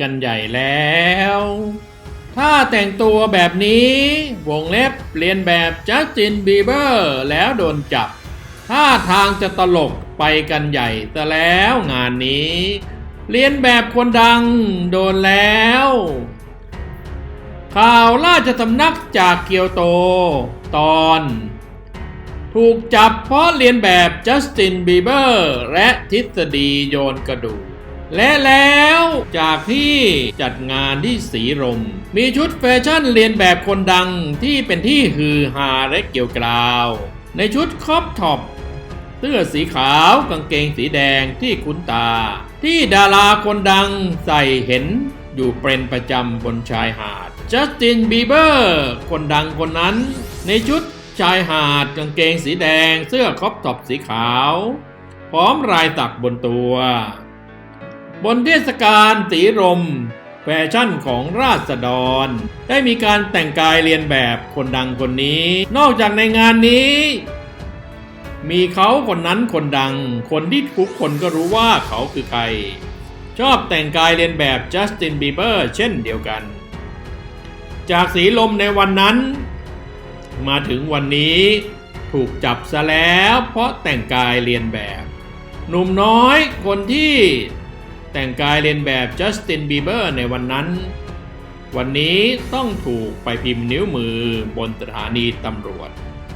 กันใหญ่แล้ว ถ้าแต่งตัวแบบนี้ วงเล็บเรียนแบบจัสตินบีเบอร์แล้วโดนจับท่าทางจะตลกไปกันใหญ่แต่แล้วงานนี้ เรียนแบบคนดังโดนแล้ว ข่าวราชสำนักจากเกียวโต ตอน ถูกจับเพราะเรียนแบบจัสตินบีเบอร์และทฤษฎีโยนกระดูกและแล้ว จากที่จัดงานที่สีรมมีชุดแฟชั่นเรียนแบบคนดังที่เป็นที่ฮือฮาและเกี่ยวกราว ในชุดครอปท็อปเสื้อสีขาวกางเกงสีแดงที่คุ้นตา ที่ดาราคนดังใส่เห็นอยู่เป็นประจำบนชายหาดจัสตินบีเบอร์คนดังคนนั้น ในชุดชายหาดกางเกงสีแดง เสื้อครอปท็อปสีขาว พร้อมลายสักบนตัว บนเทศกาลสีรมแฟชั่นของราษฎร ได้มีการแต่งกายเรียนแบบคนดังคนนี้ นอกจากในงานนี้ มีเขาคนนั้นคนดัง คนที่ทุกคนก็รู้ว่าเขาคือใคร ชอบแต่งกายเรียนแบบจัสตินบีเบอร์เช่นเดียวกัน จากสีลมในวันนั้น มาถึงวันนี้ถูกจับซะแล้วเพราะแต่งกายเรียนแบบ หนุ่มน้อยคนที่ แต่งกายเรียนแบบจัสตินบีเบอร์ในวันนั้น วันนี้ต้องถูกไปพิมพ์นิ้วมือบนสถานีตำรวจ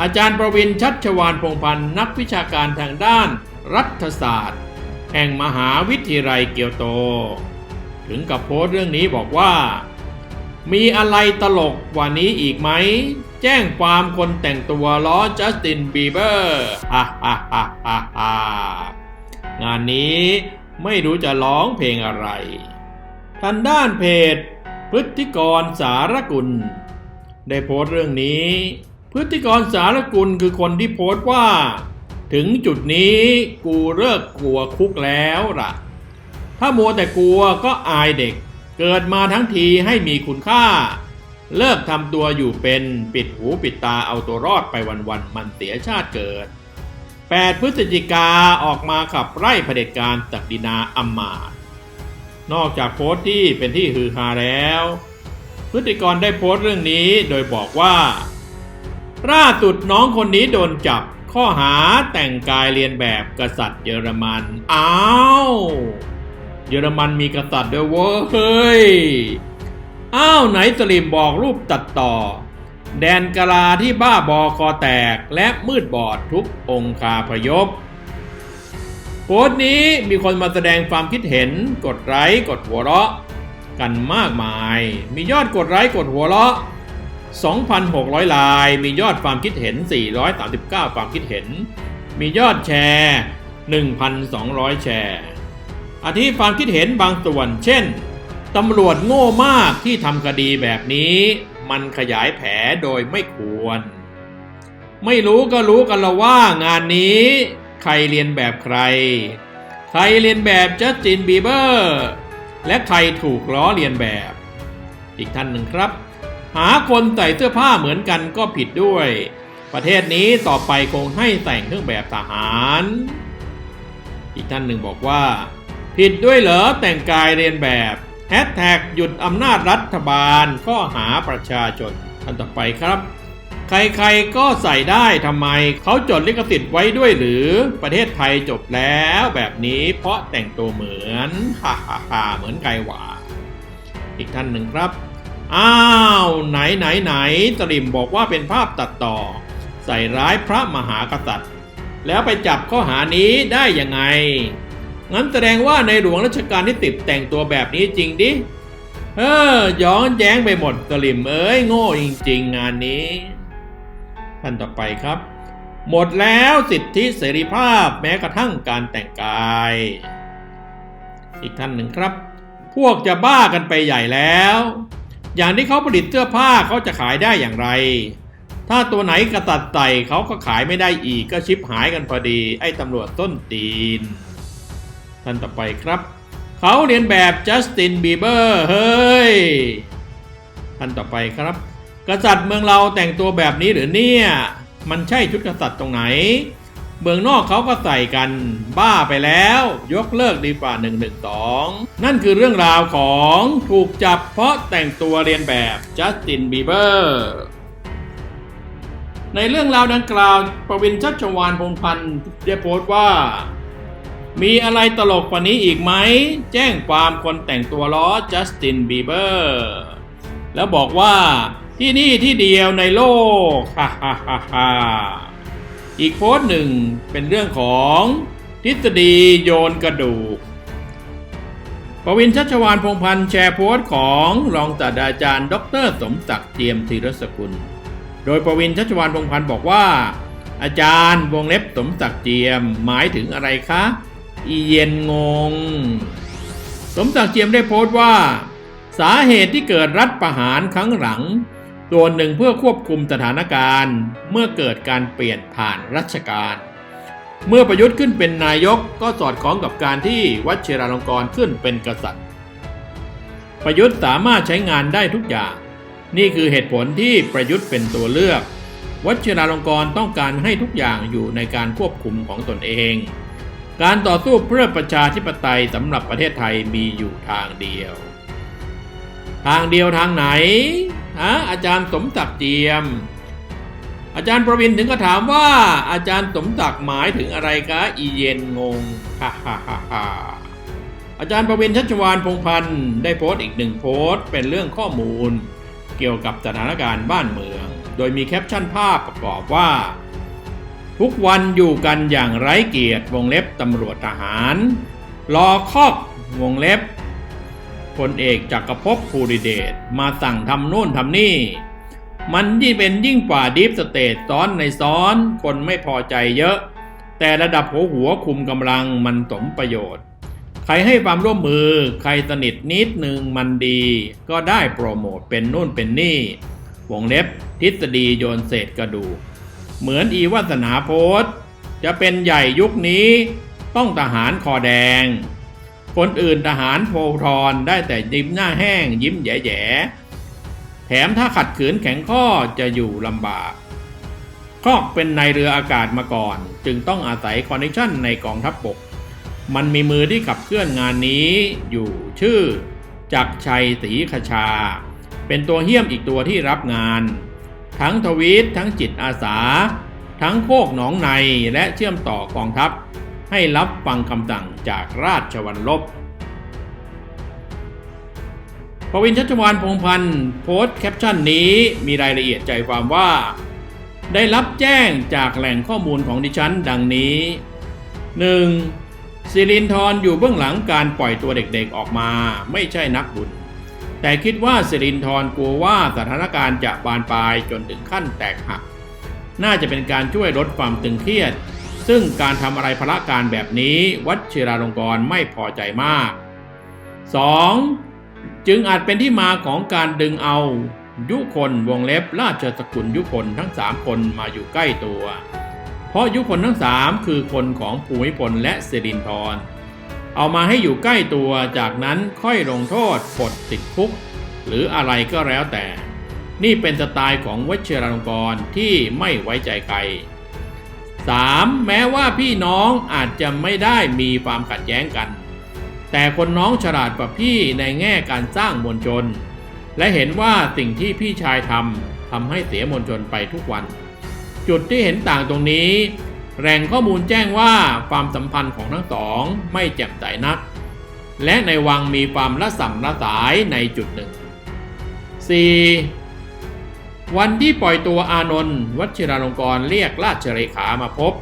อาจารย์ประวินชัชวานพงพันธ์นักวิชาการทางด้านรัฐศาสตร์ แห่งมหาวิทยาลัยเกียวโต ถึงกับโพสต์เรื่องนี้บอกว่า มีอะไรตลกกว่านี้อีกไหม แจ้งความคนแต่งตัวล้อจัสตินบีเบอร์ฮ่าฮ่าฮ่าฮ่างานนี้ ไม่รู้จะร้องเพลงอะไร ทางด้านเพจ พฤติกรสารกุล ได้โพสต์เรื่องนี้ พฤติกรสารกุลคือคนที่โพสต์ว่า ถึงจุดนี้กูเลิกกลัวคุกแล้วล่ะ ถ้ามัวแต่กลัวก็อายเด็ก เกิดมาทั้งทีให้มีคุณค่า เลิกทำตัวอยู่เป็นปิดหูปิดตาเอาตัวรอดไปวันๆมันเสียชาติเกิด 8 พฤศจิกาออกมาขับไล่เผด็จการศักดินาอัมมาตนอกจากโพสต์ที่เป็นที่ฮือฮาแล้ว พฤติกรได้โพสต์เรื่องนี้โดยบอกว่าล่าสุดน้องคนนี้โดนจับข้อหาแต่งกายเรียนแบบกษัตริย์เยอรมัน อ้าว เยอรมันมีกษัตริย์ด้วยเว้ยเฮ้ยอ้าวไหนสลิมบอกรูปตัดต่อ แดนกะลาที่บ้าบอคอแตกและมืดบอดทุกองคาพยพโพสต์นี้มีคนมาแสดงความคิดเห็น กดไลค์กดหัวเราะ กันมากมาย มียอดกดไลค์กดหัวเราะ 2,600 ลาย มียอดความคิดเห็น 439 ความคิดเห็น มียอดแชร์ 1,200 แชร์อาทิความคิดเห็นบางส่วน เช่น ตำรวจโง่มากที่ทำคดีแบบนี้ มันขยายแผลโดยไม่ควร ไม่รู้ก็รู้กันละว่างานนี้ ใครเรียนแบบใคร ใครเรียนแบบจัสตินบีเบอร์ และใครถูกล้อเลียนแบบ อีกท่านหนึ่งครับ หาคนใส่เสื้อผ้าเหมือนกันก็ผิดด้วย ประเทศนี้ต่อไปคงให้แต่งเครื่องแบบทหาร อีกท่านหนึ่งบอกว่า ผิดด้วยเหรอแต่งกายเรียนแบบ แฮชแท็กหยุดอำนาจรัฐบาลข้อหาประชาชนท่านต่อไปครับ ใครๆก็ใส่ได้ทำไมเขาจดลิขสิทธิ์ไว้ด้วยหรือประเทศไทยจบแล้วแบบนี้เพราะแต่งตัวเหมือนฮ่าฮ่าฮ่าเหมือนไกหวาอีกท่านหนึ่งครับ อ้าว ไหนไหนไหนตริมบอกว่าเป็นภาพตัดต่อ ใส่ร้ายพระมหากษัตริย์ แล้วไปจับข้อหานี้ได้ยังไง งั้นแสดงว่าในหลวงรัชกาลที่ติดแต่งตัวแบบนี้จริงดิ เออ ย้อนแย้งไปหมดตลิมเอ้ย โง่จริง ๆ งานนี้ ท่านต่อไปครับ หมดแล้วสิทธิเสรีภาพแม้กระทั่งการแต่งกาย อีกท่านหนึ่งครับ พวกจะบ้ากันไปใหญ่แล้ว อย่างที่เขาผลิตเสื้อผ้าเขาจะขายได้อย่างไรถ้าตัวไหนกระตัดไต่เขาก็ขายไม่ได้อีกก็ชิปหายกันพอดี ไอ้ตำรวจต้นตีน ท่านต่อไปครับ เขาเรียนแบบจัสตินบีเบอร์เฮ้ยท่านต่อไปครับ กษัตริย์เมืองเราแต่งตัวแบบนี้หรือเนี่ยมันใช่ชุดกษัตริย์ตรงไหน เมืองนอกเขาก็ใส่กันบ้าไปแล้ว ยกเลิกดีกว่า112นั่นคือเรื่องราวของถูกจับเพราะแต่งตัวเรียนแบบจัสตินบีเบอร์ในเรื่องราวดังกล่าว ประวินชัชวานพงพันธ์ได้โพสต์ว่า มีอะไรตลกกว่านี้อีกไหม แจ้งความคนแต่งตัวล้อจัสตินบีเบอร์แล้วบอกว่าที่นี่ที่เดียวในโลกฮ่าฮ่าฮ่าฮ่าอีกโพสต์หนึ่งเป็นเรื่องของทฤษฎีโยนกระดูกประวินชัชวานพงพันธ์แชร์โพสต์ของรองศาสตราจารย์ ดร สมศักดิ์เจียมธีรสกุล โดยประวินชัชวานพงพันธ์บอกว่า อาจารย์วงเล็บสมศักดิ์เจียมหมายถึงอะไรคะ อีเย็นงง สมศักดิ์เจียมได้โพสต์ว่า สาเหตุที่เกิดรัฐประหารครั้งหลังส่วนหนึ่งเพื่อควบคุมสถานการณ์ เมื่อเกิดการเปลี่ยนผ่านรัชกาลเมื่อประยุทธ์ขึ้นเป็นนายกก็สอดคล้องกับการที่วัชิราลงกรขึ้นเป็นกษัตริย์ ประยุทธ์สามารถใช้งานได้ทุกอย่าง นี่คือเหตุผลที่ประยุทธ์เป็นตัวเลือก วัชิราลงกรต้องการให้ทุกอย่างอยู่ในการควบคุมของตนเอง การต่อสู้เพื่อประชาธิปไตยสำหรับประเทศไทยมีอยู่ทางเดียว ทางเดียวทางไหนฮะอาจารย์สมศักดิ์เจียม อาจารย์ประวินถึงก็ถามว่า อาจารย์สมศักดิ์หมายถึงอะไรคะอีเย็นงงฮ่าฮ่าฮ่าฮ่าอาจารย์ประวินชัชวานพงพันธ์ได้โพสต์อีกหนึ่งโพสต์ เป็นเรื่องข้อมูล เกี่ยวกับสถานการณ์บ้านเมือง โดยมีแคปชั่นภาพประกอบว่า ทุกวันอยู่กันอย่างไร้เกียรติวงเล็บตำรวจทหาร รอคอกวงเล็บพลเอกจักรภพภูริเดชมาสั่งทำโน่นทำนี่ มันยิ่งเป็นยิ่งกว่าดีฟสเตทซ้อนในซ้อน คนไม่พอใจเยอะ แต่ระดับหัวหัวคุมกำลังมันสมประโยชน์ ใครให้ความร่วมมือใครสนิทนิดหนึ่งมันดี ก็ได้โปรโมทเป็นนู่นเป็นนี่ วงเล็บทฤษฎีโยนเศษกระดูก เหมือนอีวัสนาโพสจะเป็นใหญ่ยุคนี้ต้องทหารคอแดง คนอื่นทหารโพทรได้แต่ยิ้มหน้าแห้งยิ้มแย่ๆแถมถ้าขัดขืนแข็งข้อจะอยู่ลำบากคอกเป็นนายเรืออากาศมาก่อน จึงต้องอาศัยคอนเนคชั่นในกองทัพบกมันมีมือที่ขับเคลื่อนงานนี้อยู่ชื่อ จักชัยศรีขชา เป็นตัวเฮี้ยมอีกตัวที่รับงาน ทั้งทวีตทั้งจิตอาสา ทั้งโคกหนองในและเชื่อมต่อกองทัพ ให้รับฟังคำสั่งจากราชวัลลบปวินชัชวานพงพันธ์โพสต์แคปชั่นนี้มีรายละเอียดใจความว่า ได้รับแจ้งจากแหล่งข้อมูลของดิฉันดังนี้ 1. สิรินทรอยู่เบื้องหลังการปล่อยตัวเด็กๆออกมา ไม่ใช่นักบุญ แต่คิดว่าสิรินทรกลัวว่าสถานการณ์จะบานปลายจนถึงขั้นแตกหัก น่าจะเป็นการช่วยลดความตึงเครียด ซึ่งการทำอะไรพละการแบบนี้ วัดชิราลงกรไม่พอใจมาก 2. จึงอาจเป็นที่มาของการดึงเอายุคนวงเล็บราชสกุลยุคนทั้งสามคนมาอยู่ใกล้ตัว เพราะยุคนทั้งสามคือคนของภูมิพลและสิรินทร เอามาให้อยู่ใกล้ตัวจากนั้นค่อยลงโทษปลดติดคุก หรืออะไรก็แล้วแต่ นี่เป็นสไตล์ของวชิรลงกรณ์ที่ไม่ไว้ใจใคร 3. แม้ว่าพี่น้องอาจจะไม่ได้มีความขัดแย้งกัน แต่คนน้องฉลาดกว่าพี่ในแง่การสร้างมวลชน และเห็นว่าสิ่งที่พี่ชายทำทำให้เสียมวลชนไปทุกวัน จุดที่เห็นต่างตรงนี้ แหล่งข้อมูลแจ้งว่าความสัมพันธ์ของทั้งสองไม่แจ่มใสนัก และในวังมีความละสัมละสายในจุดหนึ่ง 4. วันที่ปล่อยตัวอานนท์วชิราลงกรเรียกราชเลขามาพบ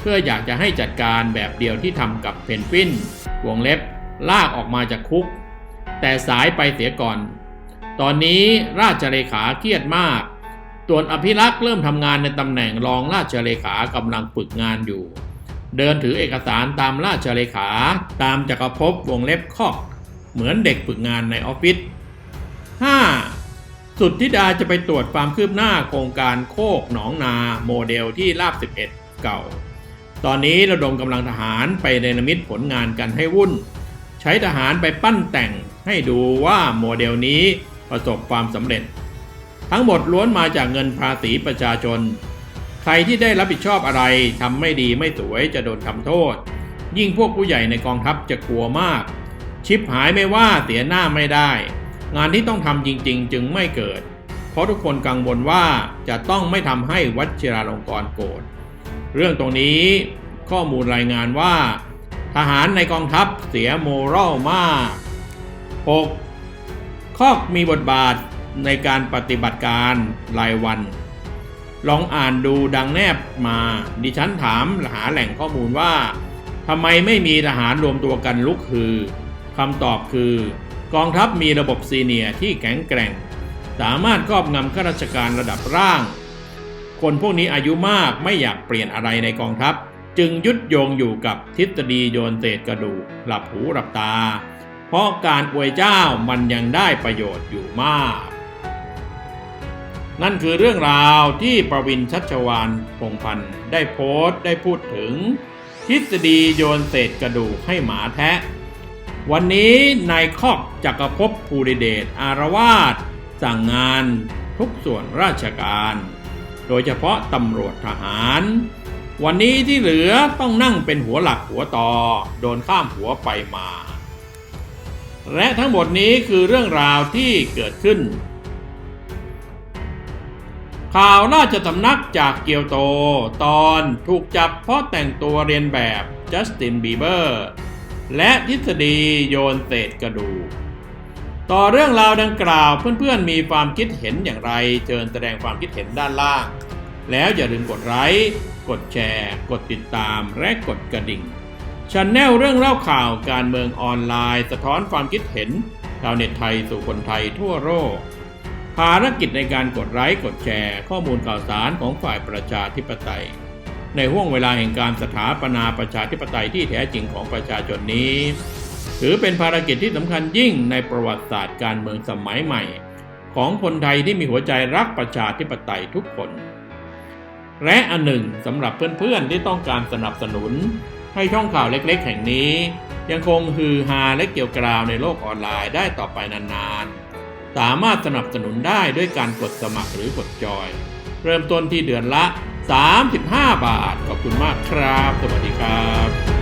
เพื่ออยากจะให้จัดการแบบเดียวที่ทำกับเพนกวินวงเล็บลากออกมาจากคุก แต่สายไปเสียก่อน ตอนนี้ราชเลขาเครียดมาก ส่วนอภิรักษ์เริ่มทำงานในตำแหน่งรองราชเลขากำลังฝึกงานอยู่ เดินถือเอกสารตามราชเลขา ตามจักรภพวงเล็บคอกเหมือนเด็กฝึกงานในออฟฟิศ 5. สุดทิดาจะไปตรวจความคืบหน้าโครงการโคกหนองนาโมเดลที่ลาบ 11 เก่า ตอนนี้ระดมกำลังทหารไปเนรมิตผลงานกันให้วุ่น ใช้ทหารไปปั้นแต่งให้ดูว่าโมเดลนี้ประสบความสำเร็จ ทั้งหมดล้วนมาจากเงินภาษีประชาชน ใครที่ได้รับผิดชอบอะไรทำไม่ดีไม่สวยจะโดนทำโทษ ยิ่งพวกผู้ใหญ่ในกองทัพจะกลัวมาก ชิปหายไม่ว่าเสียหน้าไม่ได้ งานที่ต้องทำจริง ๆ จึงไม่เกิด เพราะทุกคนกังวลว่าจะต้องไม่ทำให้วัชิราลงกรโกรธเรื่องตรงนี้ข้อมูลรายงานว่า ทหารในกองทัพเสียโมรัลมาก 6. คอกมีบทบาท ในการปฏิบัติการรายวัน ลองอ่านดูดังแนบมา ดิฉันถามหาแหล่งข้อมูลว่าทำไมไม่มีทหารรวมตัวกันลุกคือคำตอบคือ กองทัพมีระบบซีเนียที่แข็งแกร่ง สามารถครอบงำข้าราชการระดับร่าง คนพวกนี้อายุมากไม่อยากเปลี่ยนอะไรในกองทัพ จึงยึดโยงอยู่กับทฤษฎีโยนเศษกระดูกหลับหูหลับตา เพราะการอวยเจ้ามันยังได้ประโยชน์อยู่มาก นั่นคือเรื่องราวที่ประวินชัชวานพงพันธ์ได้โพสต์ได้พูดถึง ทฤษฎีโยนเศษกระดูกให้หมาแทะ วันนี้นายคอกจักรภพภูริเดชอารวาสสั่งงานทุกส่วนราชการ โดยเฉพาะตำรวจทหาร วันนี้ที่เหลือต้องนั่งเป็นหัวหลักหัวต่อ โดนข้ามหัวไปมา และทั้งหมดนี้คือเรื่องราวที่เกิดขึ้น ข่าวราชสำนักจากเกียวโต ตอนถูกจับเพราะแต่งตัวเรียนแบบจัสตินบีเบอร์และทฤษฎีโยนเศษกระดูกต่อเรื่องราวดังกล่าวเพื่อนๆมีความคิดเห็นอย่างไรเชิญแสดงความคิดเห็นด้านล่าง แล้วอย่าลืมกดไลค์กดแชร์ กดติดตามและกดกระดิ่งชันแนลเรื่องเล่าข่าวการเมืองออนไลน์ สะท้อนความคิดเห็นชาวเน็ตไทยสู่คนไทยทั่วโลก ภารกิจในการกดไลค์กดแชร์ ข้อมูลข่าวสารของฝ่ายประชาธิปไตย ในห่วงเวลาแห่งการสถาปนาประชาธิปไตยที่แท้จริงของประชาชนนี้ ถือเป็นภารกิจที่สำคัญยิ่งในประวัติศาสตร์การเมืองสมัยใหม่ ของคนไทยที่มีหัวใจรักประชาธิปไตยทุกคน และอันหนึ่งสำหรับเพื่อนๆที่ต้องการสนับสนุน ให้ช่องข่าวเล็กๆ แห่งนี้ ยังคงฮือฮาและเกี่ยวกราวในโลกออนไลน์ได้ต่อไปนานๆ สามารถสนับสนุนได้ด้วยการกดสมัครหรือกดจอย เริ่มต้นที่เดือนละ 35 บาท ขอบคุณมากครับ สวัสดีครับ